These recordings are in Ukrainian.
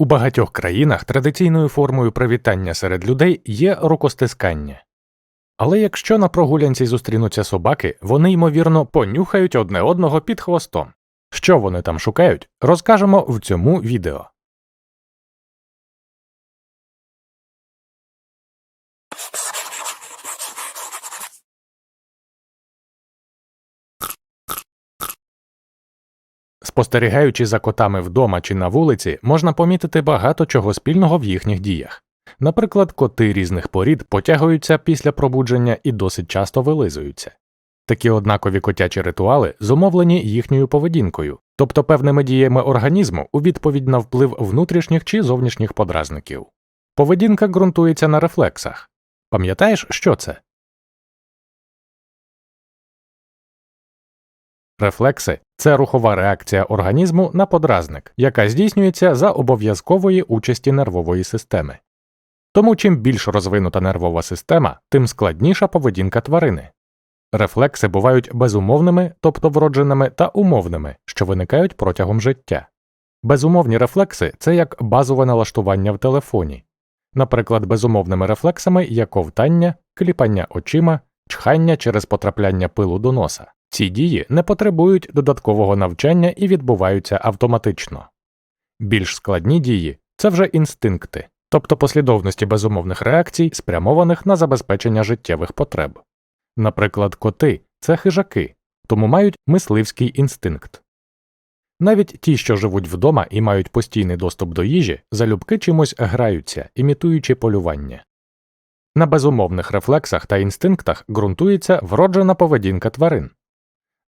У багатьох країнах традиційною формою привітання серед людей є рукостискання. Але якщо на прогулянці зустрінуться собаки, вони ймовірно понюхають одне одного під хвостом. Що вони там шукають, розкажемо в цьому відео. Спостерігаючи за котами вдома чи на вулиці, можна помітити багато чого спільного в їхніх діях. Наприклад, коти різних порід потягуються після пробудження і досить часто вилизуються. Такі однакові котячі ритуали зумовлені їхньою поведінкою, тобто певними діями організму у відповідь на вплив внутрішніх чи зовнішніх подразників. Поведінка ґрунтується на рефлексах. Пам'ятаєш, що це? Рефлекси це рухова реакція організму на подразник, яка здійснюється за обов'язкової участі нервової системи. Тому чим більш розвинута нервова система, тим складніша поведінка тварини. Рефлекси бувають безумовними, тобто вродженими, та умовними, що виникають протягом життя. Безумовні рефлекси це як базове налаштування в телефоні. Наприклад, безумовними рефлексами є ковтання, кліпання очима, чхання через потрапляння пилу до носа. Ці дії не потребують додаткового навчання і відбуваються автоматично. Більш складні дії це вже інстинкти, тобто послідовності безумовних реакцій, спрямованих на забезпечення життєвих потреб. Наприклад, коти це хижаки, тому мають мисливський інстинкт. Навіть ті, що живуть вдома і мають постійний доступ до їжі, залюбки чимось граються, імітуючи полювання. На безумовних рефлексах та інстинктах ґрунтується вроджена поведінка тварин.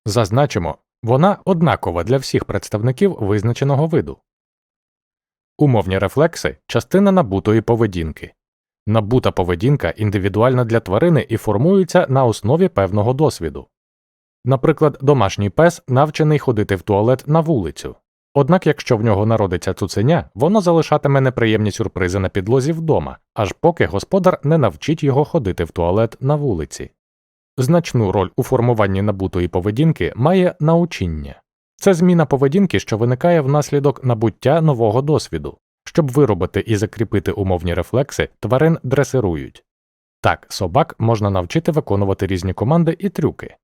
Зазначимо, вона однакова для всіх представників визначеного виду. Умовні рефлекси частина набутої поведінки. Набута поведінка індивідуальна для тварини і формується на основі певного досвіду. Наприклад, домашній пес навчений ходити в туалет на вулицю. Однак, якщо в нього народиться цуценя, воно залишатиме неприємні сюрпризи на підлозі вдома, аж поки господар не навчить його ходити в туалет на вулиці. Значну роль у формуванні набутої поведінки має научіння. Це зміна поведінки, що виникає внаслідок набуття нового досвіду. Щоб виробити і закріпити умовні рефлекси, тварин дресирують. Так, собак можна навчити виконувати різні команди і трюки,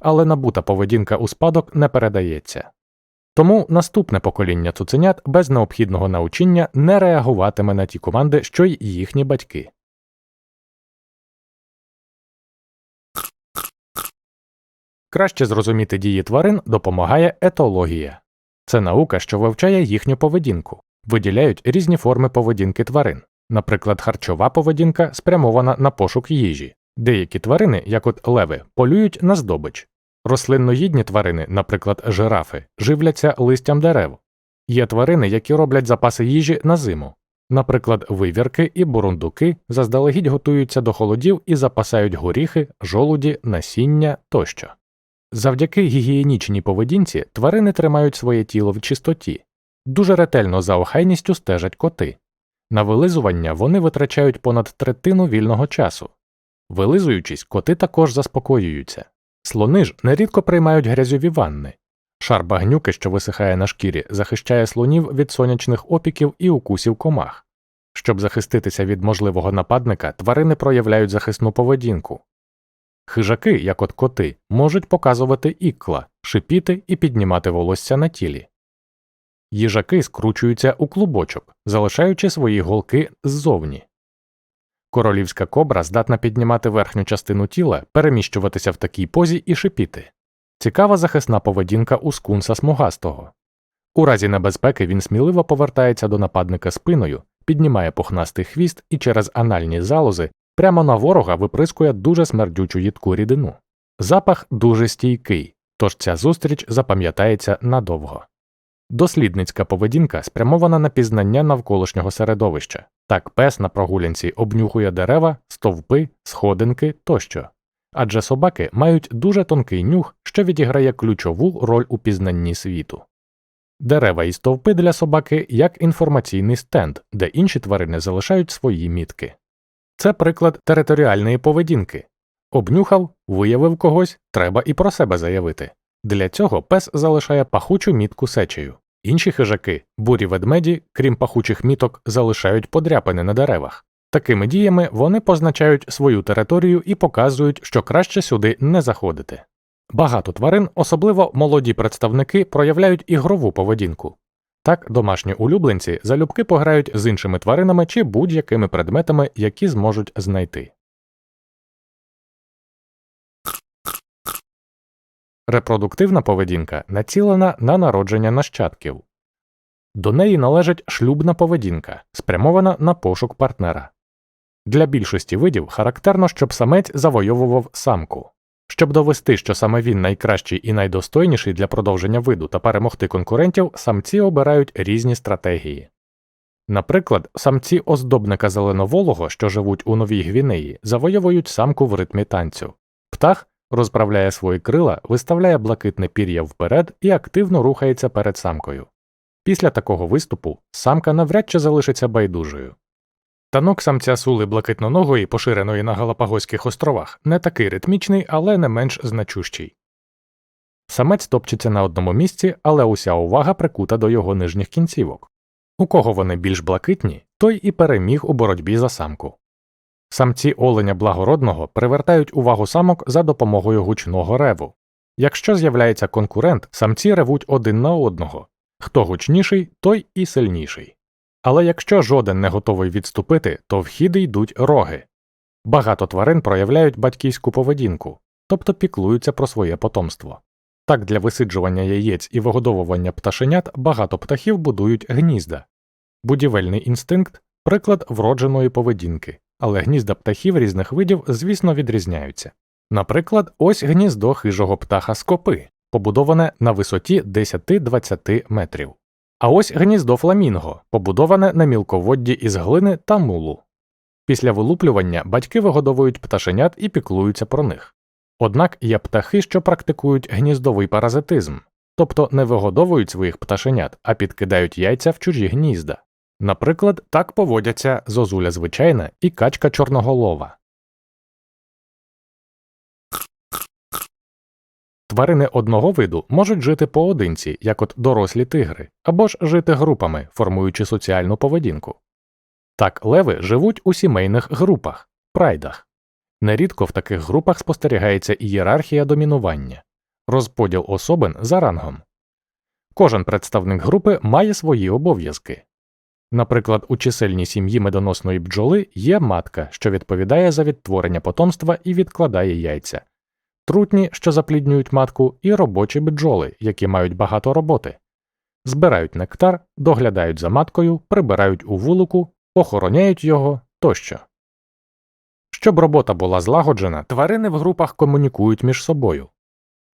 але набута поведінка у спадок не передається. Тому наступне покоління цуценят без необхідного научіння не реагуватиме на ті команди, що й їхні батьки. Краще зрозуміти дії тварин допомагає етологія. Це наука, що вивчає їхню поведінку. Виділяють різні форми поведінки тварин. Наприклад, харчова поведінка спрямована на пошук їжі. Деякі тварини, як от леви, полюють на здобич. Рослинноїдні тварини, наприклад, жирафи, живляться листям дерев. Є тварини, які роблять запаси їжі на зиму. Наприклад, вивірки і бурундуки заздалегідь готуються до холодів і запасають горіхи, жолуді, насіння тощо. Завдяки гігієнічній поведінці тварини тримають своє тіло в чистоті, дуже ретельно за охайністю стежать коти. На вилизування вони витрачають понад третину вільного часу. Вилизуючись, коти також заспокоюються. Слони ж нерідко приймають грязьові ванни. Шар багнюки, що висихає на шкірі, захищає слонів від сонячних опіків і укусів комах. Щоб захиститися від можливого нападника, тварини проявляють захисну поведінку. Хижаки, як от коти, можуть показувати ікла, шипіти і піднімати волосся на тілі. Їжаки скручуються у клубочок, залишаючи свої голки ззовні. Королівська кобра здатна піднімати верхню частину тіла, переміщуватися в такій позі і шипіти. Цікава захисна поведінка у скунса смугастого. У разі небезпеки він сміливо повертається до нападника спиною, піднімає пухнастий хвіст і через анальні залози прямо на ворога виприскує дуже смердючу їдку рідину. Запах дуже стійкий, тож ця зустріч запам'ятається надовго. Дослідницька поведінка спрямована на пізнання навколишнього середовища. Так пес на прогулянці обнюхує дерева, стовпи, сходинки тощо. Адже собаки мають дуже тонкий нюх, що відіграє ключову роль у пізнанні світу. Дерева і стовпи для собаки як інформаційний стенд, де інші тварини залишають свої мітки. Це приклад територіальної поведінки. Обнюхав, виявив когось, треба і про себе заявити. Для цього пес залишає пахучу мітку сечею. Інші хижаки, бурі ведмеді, крім пахучих міток, залишають подряпини на деревах. Такими діями вони позначають свою територію і показують, що краще сюди не заходити. Багато тварин, особливо молоді представники, проявляють ігрову поведінку. Так, домашні улюбленці залюбки пограють з іншими тваринами чи будь-якими предметами, які зможуть знайти. Репродуктивна поведінка націлена на народження нащадків. До неї належить шлюбна поведінка, спрямована на пошук партнера. Для більшості видів характерно, щоб самець завойовував самку. Щоб довести, що саме він найкращий і найдостойніший для продовження виду та перемогти конкурентів, самці обирають різні стратегії. Наприклад, самці оздобника зеленоволого, що живуть у Новій Гвінеї, завойовують самку в ритмі танцю. Птах розправляє свої крила, виставляє блакитне пір'я вперед і активно рухається перед самкою. Після такого виступу самка навряд чи залишиться байдужою. Танок самця сули блакитноногої, поширеної на Галапагоських островах, не такий ритмічний, але не менш значущий. Самець топчеться на одному місці, але уся увага прикута до його нижніх кінцівок. У кого вони більш блакитні, той і переміг у боротьбі за самку. Самці оленя благородного привертають увагу самок за допомогою гучного реву. Якщо з'являється конкурент, самці ревуть один на одного хто гучніший, той і сильніший. Але якщо жоден не готовий відступити, то в хід йдуть роги. Багато тварин проявляють батьківську поведінку, тобто піклуються про своє потомство. Так для висиджування яєць і вигодовування пташенят багато птахів будують гнізда. Будівельний інстинкт приклад вродженої поведінки, але гнізда птахів різних видів, звісно, відрізняються. Наприклад, ось гніздо хижого птаха скопи, побудоване на висоті 10-20 метрів. А ось гніздо фламінго, побудоване на мілководді із глини та мулу. Після вилуплювання батьки вигодовують пташенят і піклуються про них. Однак є птахи, що практикують гніздовий паразитизм, тобто не вигодовують своїх пташенят, а підкидають яйця в чужі гнізда. Наприклад, так поводяться зозуля звичайна і качка чорноголова. Тварини одного виду можуть жити поодинці, як от дорослі тигри, або ж жити групами, формуючи соціальну поведінку. Так леви живуть у сімейних групах прайдах. Нерідко в таких групах спостерігається ієрархія домінування, розподіл особин за рангом. Кожен представник групи має свої обов'язки. Наприклад, у чисельній сім'ї медоносної бджоли є матка, що відповідає за відтворення потомства і відкладає яйця трутні, що запліднюють матку, і робочі бджоли, які мають багато роботи, збирають нектар, доглядають за маткою, прибирають у вулику, охороняють його тощо. Щоб робота була злагоджена, тварини в групах комунікують між собою.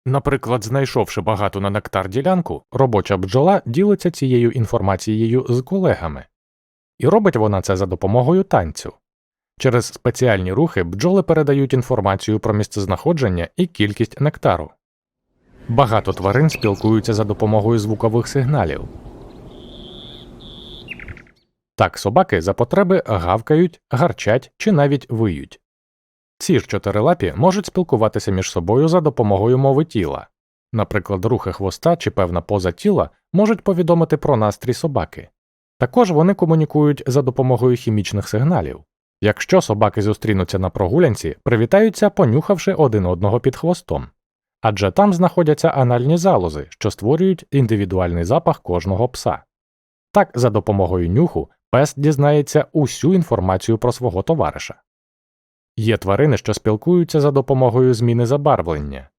Наприклад, знайшовши багато на нектар ділянку, робоча бджола ділиться цією інформацією з колегами, і робить вона це за допомогою танцю. Через спеціальні рухи бджоли передають інформацію про місцезнаходження і кількість нектару. Багато тварин спілкуються за допомогою звукових сигналів. Так собаки за потреби гавкають, гарчать чи навіть виють. Ці ж чотирилапі можуть спілкуватися між собою за допомогою мови тіла. Наприклад, рухи хвоста чи певна поза тіла можуть повідомити про настрій собаки. Також вони комунікують за допомогою хімічних сигналів. Якщо собаки зустрінуться на прогулянці, привітаються, понюхавши один одного під хвостом, адже там знаходяться анальні залози, що створюють індивідуальний запах кожного пса. Так, за допомогою нюху пес дізнається усю інформацію про свого товариша. Є тварини, що спілкуються за допомогою зміни забарвлення.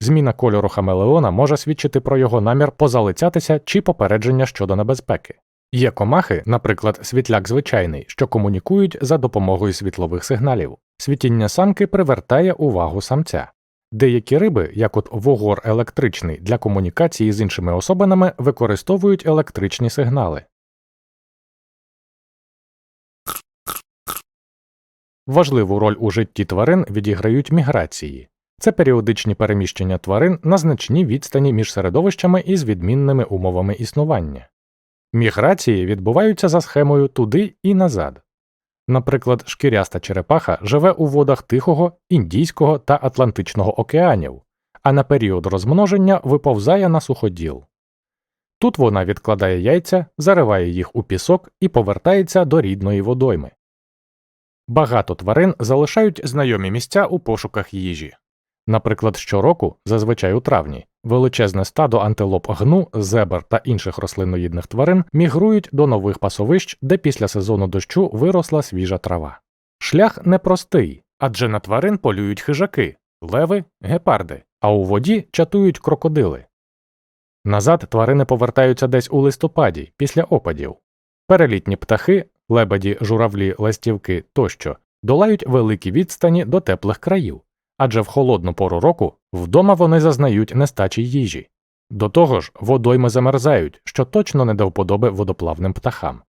Зміна кольору хамелеона може свідчити про його намір позалицятися чи попередження щодо небезпеки. Є комахи, наприклад, світляк звичайний, що комунікують за допомогою світлових сигналів. Світіння самки привертає увагу самця. Деякі риби, як от вогор електричний, для комунікації з іншими особинами використовують електричні сигнали. Важливу роль у житті тварин відіграють міграції. Це періодичні переміщення тварин на значній відстані між середовищами із відмінними умовами існування. Міграції відбуваються за схемою туди і назад. Наприклад, шкіряста черепаха живе у водах Тихого, Індійського та Атлантичного океанів, а на період розмноження виповзає на суходіл. Тут вона відкладає яйця, зариває їх у пісок і повертається до рідної водойми. Багато тварин залишають знайомі місця у пошуках їжі. Наприклад, щороку, зазвичай у травні, величезне стадо антилоп гну, зебр та інших рослинноїдних тварин мігрують до нових пасовищ, де після сезону дощу виросла свіжа трава. Шлях непростий, адже на тварин полюють хижаки, леви, гепарди, а у воді чатують крокодили. Назад тварини повертаються десь у листопаді, після опадів. Перелітні птахи, лебеді, журавлі, ластівки тощо долають великі відстані до теплих країв, адже в холодну пору року вдома вони зазнають нестачі їжі. До того ж, водойми замерзають, що точно не до вподоби водоплавним птахам.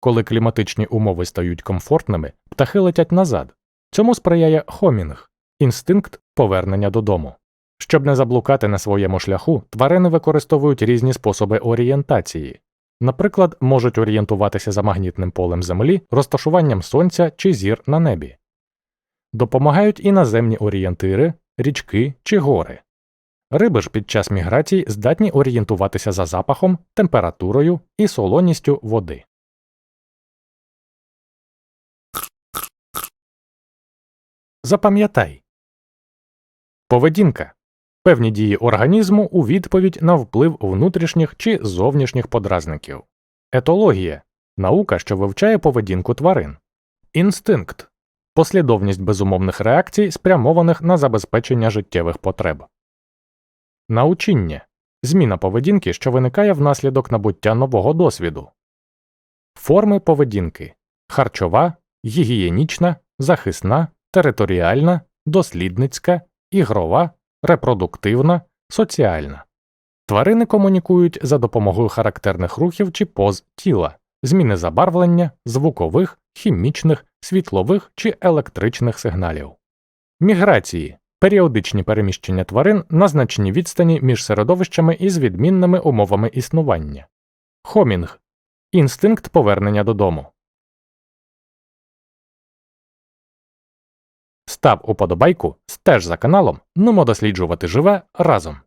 Коли кліматичні умови стають комфортними, птахи летять назад. Цьому сприяє хомінг інстинкт повернення додому. Щоб не заблукати на своєму шляху, тварини використовують різні способи орієнтації. Наприклад, можуть орієнтуватися за магнітним полем Землі, розташуванням сонця чи зір на небі. Допомагають і наземні орієнтири, річки чи гори. Риби ж під час міграцій здатні орієнтуватися за запахом, температурою і солоністю води. Запам'ятай Поведінка певні дії організму у відповідь на вплив внутрішніх чи зовнішніх подразників. Етологія наука, що вивчає поведінку тварин. Інстинкт послідовність безумовних реакцій, спрямованих на забезпечення життєвих потреб. Научіння зміна поведінки, що виникає внаслідок набуття нового досвіду. Форми поведінки харчова, гігієнічна, захисна, територіальна, дослідницька, ігрова, репродуктивна, соціальна. Тварини комунікують за допомогою характерних рухів чи поз тіла, зміни забарвлення, звукових, хімічних, світлових чи електричних сигналів. Міграції періодичні переміщення тварин на значній відстані між середовищами із відмінними умовами існування. Хомінг інстинкт повернення додому. Став уподобайку, стеж за каналом, нумо досліджувати живе разом.